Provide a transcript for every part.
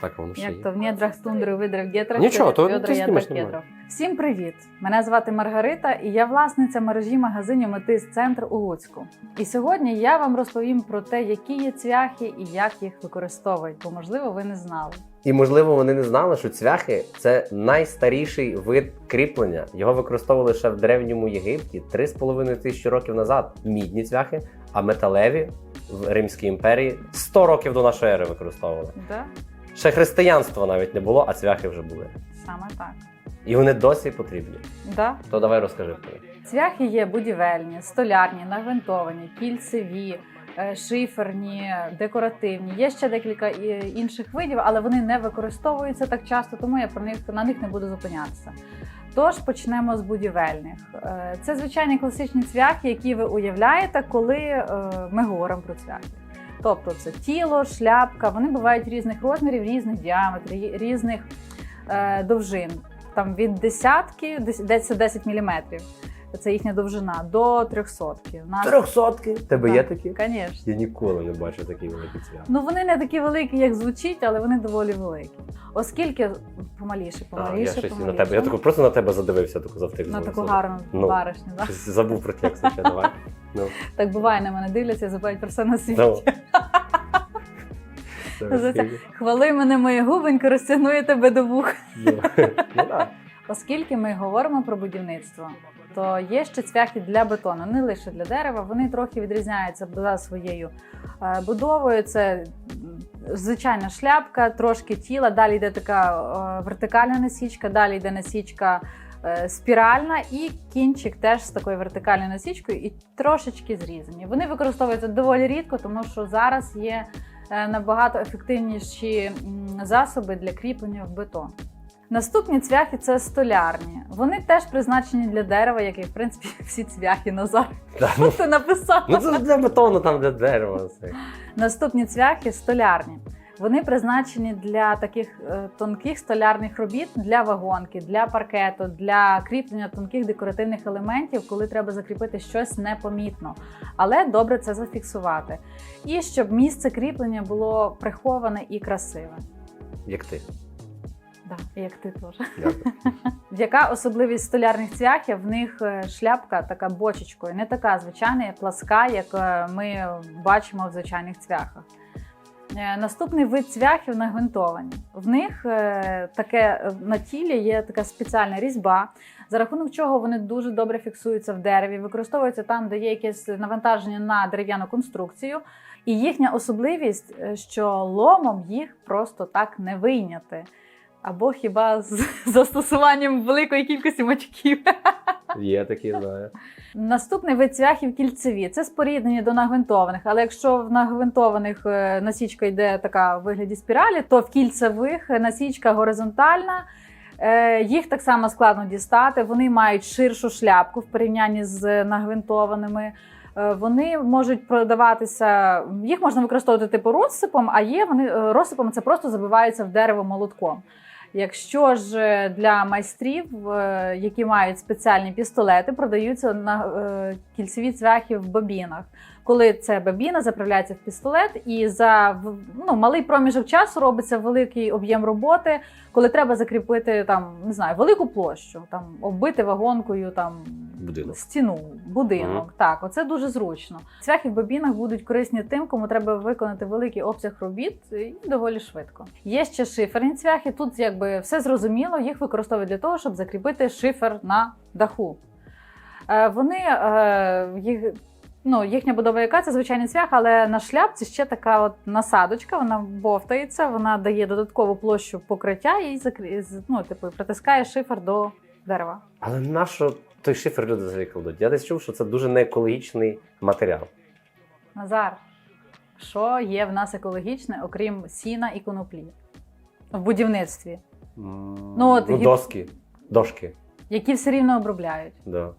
Так воно ще Як є. то в недрах тундри, видрах гетрах, Нічого, то ти знімеш нормально. Всім привіт! Мене звати Маргарита, і я власниця мережі магазинів Метис Центр у Луцьку. І сьогодні я вам розповім про те, які є цвяхи і як їх використовують, бо можливо ви не знали. І можливо вони не знали, що цвяхи це найстаріший вид кріплення. Його використовували ще в древньому Єгипті 3,5 тисячі років назад. Мідні цвяхи, а металеві в Римській імперії 100 років до нашої ери використовували. Да? Ще християнства навіть не було, а цвяхи вже були. Саме так. І вони досі потрібні. Да? То давай розкажи про них. Цвяхи є будівельні, столярні, нагвинтовані, кільцеві, е, шиферні, декоративні. Є ще декілька е, інших видів, але вони не використовуються так часто, тому я про них на них не буду зупинятися. Тож почнемо з будівельних. Е, Це звичайні класичні цвяхи, які ви уявляєте, коли ми говоримо про цвяхи. Тобто це тіло, шляпка, вони бувають різних розмірів, різних діаметрів, різних е, довжин. Там від десятки, це 10 міліметрів. Це їхня довжина до трьохсотки. Нас Трьохсотки? Тебе Так. є такі? Звісно. Я ніколи не бачив такі великі цвяхи. Ну вони не такі великі, як звучить, але вони доволі великі. Оскільки помаліше, А, я помаліше, на тебе. Я таку просто на тебе задивився, таку завтик. на таку гарну Ну. баришню. Да? Забув про текст, ще давай. Ну, Так буває, на мене дивляться, і забувають про все на світі. ну. Хвали мене моє губенько, розтягну я тебе до вух. Ну, ну. Оскільки ми говоримо про будівництво, то є ще цвяхи для бетону, не лише для дерева. Вони трохи відрізняються за своєю е, будовою. Це звичайна шляпка, трошки тіла. Далі йде така е, вертикальна насічка, далі йде насічка. е, Спіральна і кінчик теж з такою вертикальною насічкою і трошечки зрізані. Вони використовуються доволі рідко, тому що зараз є набагато ефективніші засоби для кріплення в бетон. Наступні цвяхи це столярні. Вони теж призначені для дерева, як і в принципі всі цвяхи Назар. Да, ну, Ти написав. Ну це для бетону, там для дерева. Наступні цвяхи столярні. Вони призначені для таких е, тонких столярних робіт для вагонки, для паркету, для кріплення тонких декоративних елементів, коли треба закріпити щось непомітно. Але добре це зафіксувати. І щоб місце кріплення було приховане і красиве. Як ти. Да, як ти теж. Яка особливість столярних цвяхів? В них е, шляпка така бочечкою, не така звичайна, пласка, як е, ми бачимо в звичайних цвяхах. Е, Наступний вид цвяхів нагвинтовані. В них таке на тілі є така спеціальна різьба, за рахунок чого вони дуже добре фіксуються в дереві, використовуються там, де є якесь навантаження на дерев'яну конструкцію. І їхня особливість, що ломом їх просто так не вийняти. Або хіба з застосуванням великої кількості мачків. Є такі, знаю. Наступний вид цвяхів кільцеві. Це споріднені до нагвинтованих. Але якщо в нагвинтованих е, насічка йде така в вигляді спіралі, то в кільцевих насічка горизонтальна. Е, Їх так само складно дістати. Вони мають ширшу шляпку в порівнянні з нагвинтованими. Е, Вони можуть продаватися, їх можна використовувати типу розсипом, а є вони розсипом це просто забиваються в дерево молотком. Якщо ж для майстрів, е, які мають спеціальні пістолети, продаються на е, кільцеві цвяхи в бобінах. Коли це бобіна заправляється в пістолет, і за ну, малий проміжок часу робиться великий об'єм роботи, коли треба закріпити там не знаю велику площу, там оббити вагонкою там Будинок. стіну, будинок. Мгм. Так, оце дуже зручно. Цвяхи в бобінах будуть корисні тим, кому треба виконати великий обсяг робіт і доволі швидко. Є ще шиферні цвяхи. Тут якби все зрозуміло, їх використовують для того, щоб закріпити шифер на даху. Е, Вони е, їх. Ну, їхня будова яка це звичайний цвях, але на шляпці ще така от насадочка, вона бовтається, вона дає додаткову площу покриття і закрі... ну, типу, притискає шифер до дерева. Але нащо той шифер люди взагалі кладуть? Я десь чув, що це дуже неекологічний матеріал. Назар, що є в нас екологічне, окрім сіна і коноплі в будівництві, Ну, от ну, гіп- доски. Дошки. які все рівно обробляють. Да.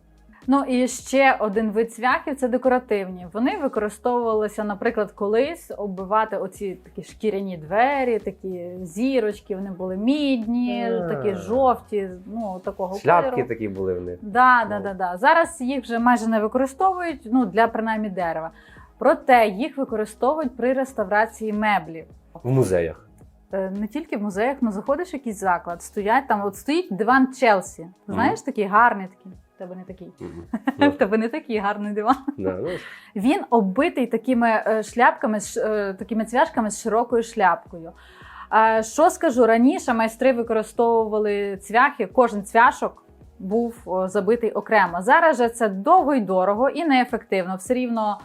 Ну і ще один вид цвяхів це декоративні. Вони використовувалися, наприклад, колись оббивати оці такі шкіряні двері, такі зірочки. Вони були мідні, А. такі жовті, ну такого Шляпки кольору. такі були в них. Да, да, Ну. да, да. Зараз їх вже майже не використовують, ну для принаймні дерева. Проте їх використовують при реставрації меблів. В музеях. е, не тільки в музеях, ну заходиш в якийсь заклад, стоять там, от стоїть диван Челсі. Знаєш, такий гарний такий. Тебе не такий. В тебе не такий гарний диван. ну, Він оббитий такими е, шляпками, е, такими цвяшками з широкою шляпкою. Що скажу, раніше майстри використовували цвяхи, кожен цвяшок був забитий окремо. Зараз же це довго і дорого і неефективно. Все рівно.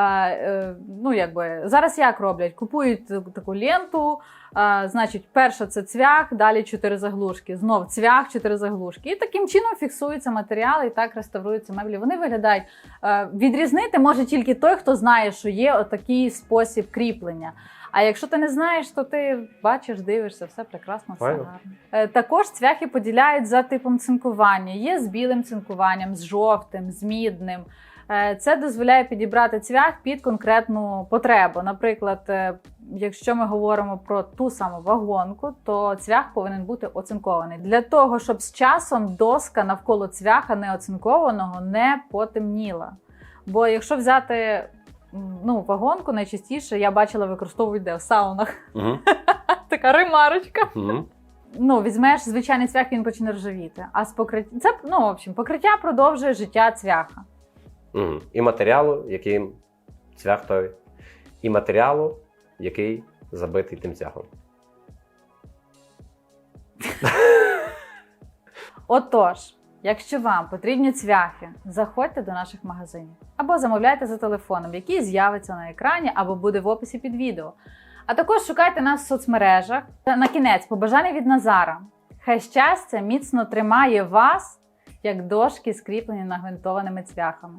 Е, Ну, якби зараз як роблять? Купують таку- ленту, е, значить, перша це цвях, далі чотири заглушки, знов цвях, чотири заглушки. І таким чином фіксуються матеріали і так реставруються меблі. Вони виглядають Е, Відрізнити може тільки той, хто знає, що є отакий спосіб кріплення. А якщо ти не знаєш, то ти бачиш, дивишся, все прекрасно, все гарно. Е, Також цвяхи поділяють за типом цинкування. Є з білим цинкуванням, з жовтим, з мідним. Е, Це дозволяє підібрати цвях під конкретну потребу. Наприклад, е, якщо ми говоримо про ту саму вагонку, то цвях повинен бути оцинкований для того, щоб з часом доска навколо цвяха неоцинкованого не потемніла. Бо якщо взяти ну, вагонку, найчастіше я бачила використовують де в саунах. Така ремарочка. Ну, візьмеш звичайний цвях, він почне ржавіти. А з покриття це ну, в общем, покриття продовжує життя цвяха. Мгм. І матеріалу, яким цвях той, і матеріалу, який забитий тим цвяхом. Отож, якщо вам потрібні цвяхи, заходьте до наших магазинів або замовляйте за телефоном, який з'явиться на екрані або буде в описі під відео. А також шукайте нас в соцмережах. На кінець побажання від Назара. Хай щастя міцно тримає вас, як дошки, скріплені нагвинтованими цвяхами.